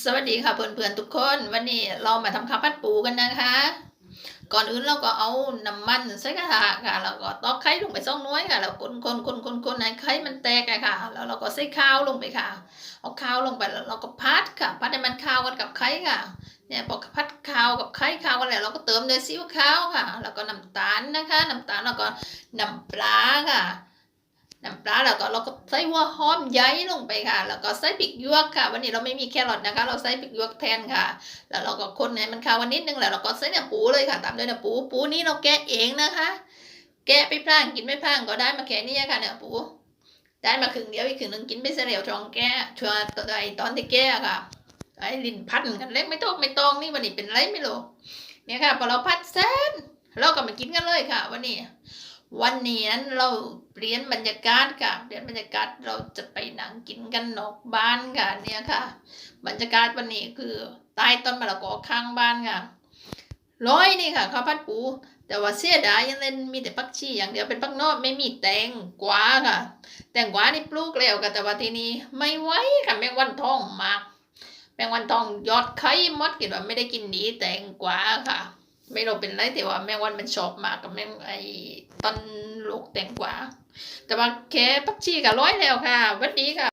สวัสดีค่ะเพื่อนๆทุกคนวันนี้เรามาทำข้าวผัดปูกันนะคะ ก่อนอื่นเราก็เอาน้ำมันใส่กระทะค่ะแล้วก็ตอกไข่ลงไปสองน้อยค่ะแล้วคนคนคนคนคนให้ไข่มันแตกค่ะ แล้วเราก็ใส่ข้าวลงไปค่ะ เอาข้าวลงไปแล้วเราก็พัดค่ะ พัดให้มันข้าวกันกับไข่ค่ะ เนี่ยพอพัดข้าวกับไข่ข้าวกันแล้วเราก็เติมเนยซีอิ๊วขาวค่ะ แล้วก็น้ำตาลนะคะ น้ำตาลแล้วก็น้ำปลาค่ะ น้ำปลาแล้วก็เราก็ใส่หัวหอมใหญ่ลงไปค่ะ แล้วก็ใส่พริกยวกค่ะ วันนี้เราไม่มีแครอทนะคะ เราใส่พริกยวกแทนค่ะ แล้วเราก็คนให้มันเข้ากันนิดนึงแล้วเราก็ใส่เนื้อปูเลยค่ะ ตามด้วยเนื้อปูปูนี้เราแกะเองนะคะ แกะไปพลางกินไม่พลางก็ได้มาแค่นี้ค่ะเนื้อปูได้มาครึ่งเดียวอีกครึ่งหนึงกินไปเสียแล้วจองแกะช่วตอนไอตอนที่แกะค่ะไอ้ลินพันกันเล็กไม่ต้องไม่ต้องนี่วันนี้เป็นไรไม่รู้เนี่ยค่ะพอเราพัดเส้นเราก็มากินกันเลยค่ะ วันนี้ วันนี้นั้นเราเปลี่ยนบรรยากาศค่ะเปลี่ยนบรรยากาศเราจะไปนั่งกินกันนอกบ้านค่ะเนี่ยค่ะ บรรยากาศวันนี้คือใต้ต้นมะละกอข้างบ้านค่ะ ร้อยนี่ค่ะข้าวผัดปู แต่ว่าเสียดายยังเล่นมีแต่ปักชีอย่างเดียวเป็นปักนอกไม่มีแตงกวาค่ะ แตงกวานี่ปลูกแล้วค่ะแต่ว่าทีนี้ไม่ไหวค่ะแมงวันทองมากแมงวันทองยอดไข่มดกินว่าไม่ได้กินดีแตงกวาค่ะ ไม่รู้เป็นไรแต่ว่าแมงวันมันชอบมากกับแมงไอ้ต้นลูกแตงกวาแต่ว่าแค่ปักชีกับร้อยแล้วค่ะ วันนี้ค่ะ